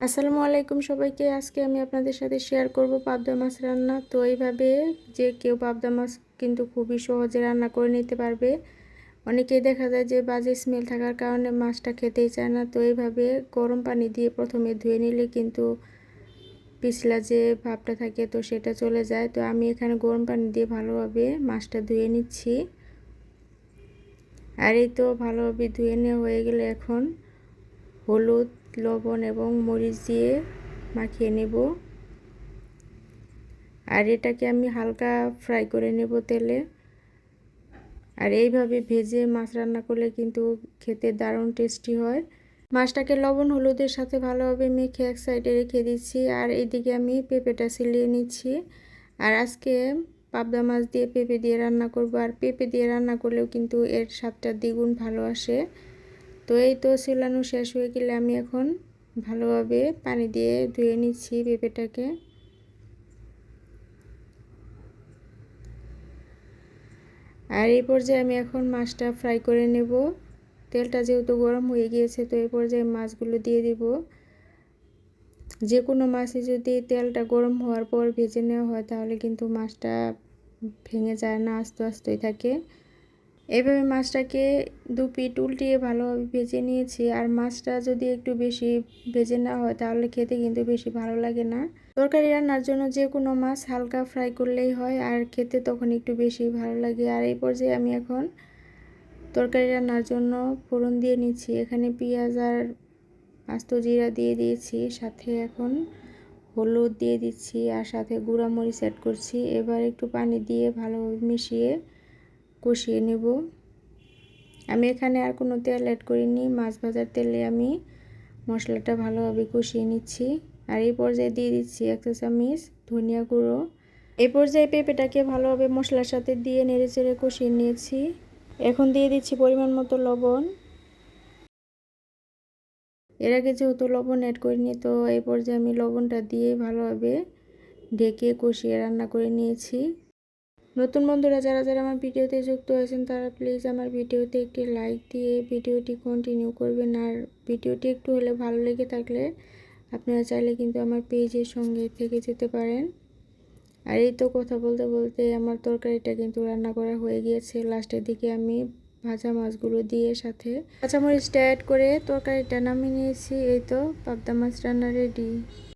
আসসালামু আলাইকুম সবাইকে। আজকে আমি আপনাদের সাথে শেয়ার করব পাবদা মাছ রান্না। তো এইভাবে যে কেউ পাবদা মাছ কিন্তু খুবই সহজে রান্না করে নিতে পারবে। অনেকেই দেখা যায় যে বাজে স্মেল থাকার কারণে মাছটা খেতেই চায় না। তো এইভাবে গরম পানি দিয়ে প্রথমে ধুয়ে নিলে কিন্তু পিছলা যে ভাবটা থাকে তো সেটা চলে যায়। তো আমি এখানে গরম পানি দিয়ে ভালোভাবে মাছটা ধুয়ে নিচ্ছি। আর এই তো ভালোভাবে ধুয়ে নেওয়া হয়ে গেলে এখন হলুদ লবণ এবং মরিচ দিয়ে মাখিয়ে নেব। আর এটাকে আমি হালকা ফ্রাই করে নেব তেলে। আর এইভাবে ভেজে মাছ রান্না করলে কিন্তু খেতে দারুণ টেস্টি হয়। মাছটাকে লবণ হলুদের সাথে ভালোভাবে মেখে এক সাইডে রেখে দিচ্ছি। আর এইদিকে আমি পেঁপেটা সিলিয়ে নিচ্ছি। আর আজকে পাবদা মাছ দিয়ে পেঁপে দিয়ে রান্না করব। আর পেঁপে দিয়ে রান্না করলেও কিন্তু এর স্বাদটা দ্বিগুণ ভালো আসে। তো এই তো সিলানো শেষ হয়ে গেলে আমি এখন ভালোভাবে পানি দিয়ে ধুয়ে নিচ্ছি পেঁপেটাকে। আর এই পর্যায়ে আমি এখন মাছটা ফ্রাই করে নেব। তেলটা যেহেতু গরম হয়ে গিয়েছে, তো এই পর্যায়ে মাছগুলো দিয়ে দিব। যে কোনো মাছে যদি তেলটা গরম হওয়ার পর ভেজে নেওয়া হয়, তাহলে কিন্তু মাছটা ভেঙে যায় না, আস্তে আস্তেই থাকে। এভাবে মাছটাকে দু পিট উল্টিয়ে ভালোভাবে ভেজে নিয়েছি। আর মাছটা যদি একটু বেশি ভেজে না হয়, তাহলে খেতে কিন্তু বেশি ভালো লাগে না। তরকারি রান্নার জন্য যে কোনো মাছ হালকা ফ্রাই করলেই হয়, আর খেতে তখন একটু বেশি ভালো লাগে। আর এই পর্যায়ে আমি এখন তরকারি রান্নার জন্য ফোড়ন দিয়ে নিচ্ছি। এখানে পেঁয়াজ আর আস্ত জিরা দিয়ে দিয়েছি। সাথে এখন হলুদ দিয়ে দিচ্ছি। আর সাথে গুঁড়া মরিচ অ্যাড করছি। এবার একটু পানি দিয়ে ভালোভাবে মিশিয়ে কষিয়ে নেব। আমি এখানে আর কোনো তেল অ্যাড করিনি, মাছ ভাজার তেলে আমি মশলাটা ভালোভাবে কষিয়ে নিচ্ছি। আর এই পর্যায়ে দিয়ে দিচ্ছি এক চা চামচ ধনিয়া গুঁড়ো। এই পর্যায়ে পেঁপেটাকে ভালোভাবে মশলার সাথে দিয়ে নেড়ে চেড়ে কষিয়ে নিয়েছি। এখন দিয়ে দিচ্ছি পরিমাণ মতো লবণ। এর আগে যেহেতু লবণ অ্যাড করিনি, তো এই পর্যায়ে আমি লবণটা দিয়ে ভালোভাবে ঢেকে কষিয়ে রান্না করে নিয়েছি। নতুন বন্ধুরা যারা যারা আমার ভিডিওতে যুক্ত হয়েছেন, তারা প্লিজ আমার ভিডিওতে একটি লাইক দিয়ে ভিডিওটি কন্টিনিউ করবেন। আর ভিডিওটি একটু হলে ভালো লেগে থাকলে আপনারা চাইলে কিন্তু আমার পেজের সঙ্গে থেকে যেতে পারেন। আর এই তো কথা বলতে বলতে আমার তরকারিটা কিন্তু রান্না করা হয়ে গিয়েছে। লাস্টের দিকে আমি ভাজা মাছগুলো দিয়ে সাথে কাঁচামরিচটা অ্যাড করে তরকারিটা নামিয়ে নিয়েছি। এই তো, পাবদা মাছ রান্না রেডি